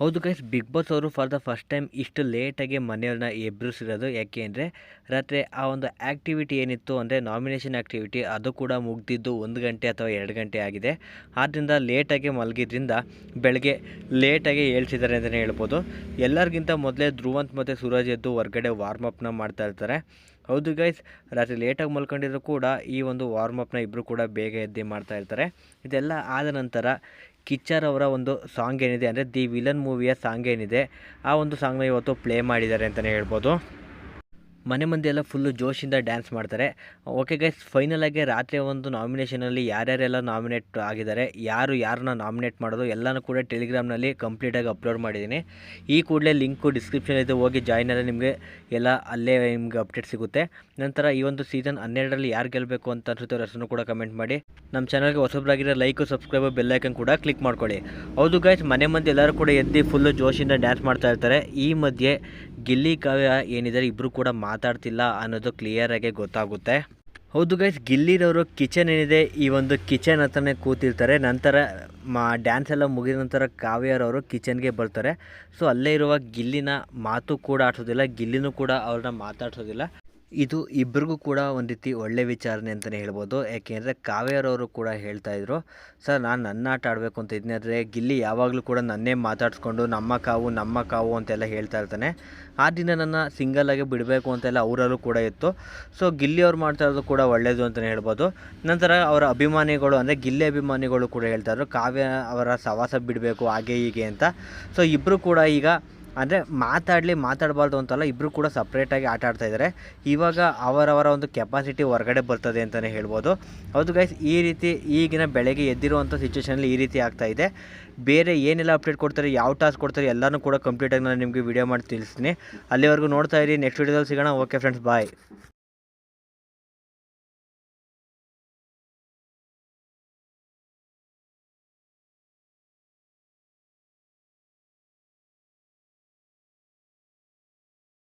ಹೌದು guys Bigg Boss ಅವರು for the first time ಇಷ್ಟು ಲೇಟಾಗಿ ಮನೆಯವ್ರನ್ನ ಎಬ್ಬರಿಸಿರೋದು ಯಾಕೆ ಅಂದರೆ, ರಾತ್ರಿ ಆ ಒಂದು ಆ್ಯಕ್ಟಿವಿಟಿ ಏನಿತ್ತು ಅಂದರೆ ನಾಮಿನೇಷನ್ ಆ್ಯಕ್ಟಿವಿಟಿ ಅದು ಕೂಡ ಮುಗ್ದಿದ್ದು ಒಂದು ಗಂಟೆ ಅಥವಾ ಎರಡು ಗಂಟೆ ಆಗಿದೆ. ಆದ್ದರಿಂದ ಲೇಟಾಗಿ ಮಲಗಿದ್ರಿಂದ ಬೆಳಗ್ಗೆ ಲೇಟಾಗಿ ಹೇಳ್ತಿದ್ದಾರೆ ಅಂತಲೇ ಹೇಳ್ಬೋದು. ಎಲ್ಲರಿಗಿಂತ ಮೊದಲೇ ಧ್ರುವಂತ್ ಮತ್ತು ಸೂರಜ್ ಎದ್ದು ಹೊರಗಡೆ ವಾರ್ಮಪ್ನ ಮಾಡ್ತಾ ಇರ್ತಾರೆ. ಹೌದು ಗೈಸ್ ರಾತ್ರಿ ಲೇಟಾಗಿ ಮಲ್ಕೊಂಡಿದ್ರು ಕೂಡ ಈ ಒಂದು ವಾರ್ಮಪ್ನ ಇಬ್ಬರು ಕೂಡ ಬೇಗ ಎದ್ದು ಮಾಡ್ತಾ ಇರ್ತಾರೆ. ಇದೆಲ್ಲ ಆದ ನಂತರ ಕಿಚ್ಚರ್ ಅವರ ಒಂದು ಸಾಂಗ್ ಏನಿದೆ, ಅಂದರೆ ದಿ ವಿಲನ್ ಮೂವಿಯ ಸಾಂಗ್ ಏನಿದೆ, ಆ ಒಂದು ಸಾಂಗ್ನ ಇವತ್ತು ಪ್ಲೇ ಮಾಡಿದ್ದಾರೆ ಅಂತಲೇ ಹೇಳ್ಬೋದು. ಮನೆ ಮಂದಿ ಎಲ್ಲ ಫುಲ್ಲು ಜೋಶಿಂದ ಡ್ಯಾನ್ಸ್ ಮಾಡ್ತಾರೆ. ಓಕೆ ಗೈಸ್ ಫೈನಲ್ ರಾತ್ರಿ ಒಂದು ನಾಮಿನೇಷನಲ್ಲಿ ಯಾರ್ಯಾರೆಲ್ಲ ನಾಮಿನೇಟ್ ಆಗಿದ್ದಾರೆ, ಯಾರು ಯಾರನ್ನ ನಾಮಿನೇಟ್ ಮಾಡೋದು ಎಲ್ಲನೂ ಕೂಡ ಟೆಲಿಗ್ರಾಮ್ನಲ್ಲಿ ಕಂಪ್ಲೀಟಾಗಿ ಅಪ್ಲೋಡ್ ಮಾಡಿದ್ದೀನಿ. ಈ ಕೂಡಲೇ ಲಿಂಕು ಇದೆ, ಹೋಗಿ ಜಾಯ್ನ್ ಆದರೆ ನಿಮಗೆ ಎಲ್ಲ ಅಲ್ಲೇ ನಿಮಗೆ ಅಪ್ಡೇಟ್ ಸಿಗುತ್ತೆ. ನಂತರ ಈ ಒಂದು ಸೀಸನ್ ಹನ್ನೆರಡರಲ್ಲಿ ಯಾರು ಗೆಲ್ಲಬೇಕು ಅಂತ ಅನ್ಸುತ್ತೆ ಅವ್ರ ಹೆಸರು ಕೂಡ ಕಮೆಂಟ್ ಮಾಡಿ. ನಮ್ಮ ಚಾನಲ್ಗೆ ಹೊಸಬ್ರಾಗಿರೋ ಲೈಕು ಸಬ್ಸ್ಕ್ರೈಬ್ ಬೆಲ್ಲೈಕನ್ ಕೂಡ ಕ್ಲಿಕ್ ಮಾಡ್ಕೊಳ್ಳಿ. ಹೌದು ಗೈಸ್ ಮನೆ ಮಂದಿ ಎಲ್ಲರೂ ಕೂಡ ಎದ್ದು ಫುಲ್ಲು ಜೋಶಿಂದ ಡ್ಯಾನ್ಸ್ ಮಾಡ್ತಾ ಇರ್ತಾರೆ. ಈ ಮಧ್ಯೆ ಗಿಲ್ಲಿ ಕಾವ್ಯ ಏನಿದ್ದಾರೆ ಇಬ್ಬರು ಕೂಡ ಮಾತಾಡ್ತಿಲ್ಲ ಅನ್ನೋದು ಕ್ಲಿಯರಾಗಿ ಗೊತ್ತಾಗುತ್ತೆ. ಹೌದು ಗೈಸ್ ಗಿಲ್ಲಿರವರು ಕಿಚನ್ ಏನಿದೆ, ಈ ಒಂದು ಕಿಚನ್ ಹತ್ರನೇ ಕೂತಿರ್ತಾರೆ. ನಂತರ ಮಾ ಡ್ಯಾನ್ಸ್ ಎಲ್ಲ ಮುಗಿದ ನಂತರ ಕಾವ್ಯರವರು ಕಿಚನ್ಗೆ ಬರ್ತಾರೆ. ಸೊ ಅಲ್ಲೇ ಇರುವ ಗಿಲ್ಲಿನ ಮಾತು ಕೂಡ ಆಡ್ಸೋದಿಲ್ಲ, ಗಿಲ್ಲಿನೂ ಕೂಡ ಅವ್ರನ್ನ ಮಾತಾಡ್ಸೋದಿಲ್ಲ. ಇದು ಇಬ್ಬರಿಗೂ ಕೂಡ ಒಂದು ರೀತಿ ಒಳ್ಳೆ ವಿಚಾರಣೆ ಅಂತಲೇ ಹೇಳ್ಬೋದು. ಯಾಕೆಂದರೆ ಕಾವ್ಯರವರು ಕೂಡ ಹೇಳ್ತಾ ಇದ್ರು, ಸರ್, ನಾನು ನನ್ನ ಆಟ ಆಡಬೇಕು ಅಂತ ಇದ್ದೀನಿ ಗಿಲ್ಲಿ ಯಾವಾಗಲೂ ಕೂಡ ನನ್ನೇ ಮಾತಾಡಿಸ್ಕೊಂಡು ನಮ್ಮ ಕಾವು ನಮ್ಮ ಕಾವು ಅಂತೆಲ್ಲ ಹೇಳ್ತಾ ಇರ್ತಾನೆ. ಆ ದಿನ ನನ್ನ ಸಿಂಗಲಾಗಿ ಬಿಡಬೇಕು ಅಂತೆಲ್ಲ ಅವರಲ್ಲೂ ಕೂಡ ಇತ್ತು. ಸೊ, ಗಿಲ್ಲಿ ಅವ್ರು ಮಾಡ್ತಾ ಇರೋದು ಕೂಡ ಒಳ್ಳೆಯದು ಅಂತಲೇ ಹೇಳ್ಬೋದು. ನಂತರ ಅವರ ಅಭಿಮಾನಿಗಳು, ಅಂದರೆ ಗಿಲ್ಲಿ ಅಭಿಮಾನಿಗಳು ಕೂಡ ಹೇಳ್ತಾಯಿದ್ರು ಕಾವ್ಯ ಅವರ ಸವಾಸ ಬಿಡಬೇಕು, ಹಾಗೆ ಹೀಗೆ ಅಂತ. ಸೊ ಇಬ್ಬರು ಕೂಡ ಈಗ ಅಂದರೆ ಮಾತಾಡಲಿ ಮಾತಾಡಬಾರ್ದು ಅಂತಲ್ಲ ಇಬ್ಬರು ಕೂಡ ಸಪ್ರೇಟಾಗಿ ಆಟ ಆಡ್ತಾ ಇದ್ದಾರೆ ಇವಾಗ ಅವರವರ ಒಂದು ಕೆಪಾಸಿಟಿ ಹೊರಗಡೆ ಬರ್ತದೆ ಅಂತಲೇ ಹೇಳ್ಬೋದು. ಹೌದು ಗೈಸ್ ಈ ರೀತಿ ಈಗಿನ ಬೆಳಗ್ಗೆ ಎದ್ದಿರುವಂಥ ಸಿಚುವೇಷನಲ್ಲಿ ಈ ರೀತಿ ಆಗ್ತಾ ಇದೆ. ಬೇರೆ ಏನೆಲ್ಲ ಅಪ್ಡೇಟ್ ಕೊಡ್ತಾರೆ, ಯಾವ ಟಾಸ್ಕ್ ಕೊಡ್ತಾರೆ ಎಲ್ಲನೂ ಕೂಡ ಕಂಪ್ಲೀಟಾಗಿ ನಾನು ನಿಮಗೆ ವಿಡಿಯೋ ಮಾಡಿ ತಿಳಿಸ್ತೀನಿ. ಅಲ್ಲಿವರೆಗೂ ನೋಡ್ತಾ ಇರಿ ನೆಕ್ಸ್ಟ್ ವೀಡಿಯೋದಲ್ಲಿ ಸಿಗೋಣ. Okay friends bye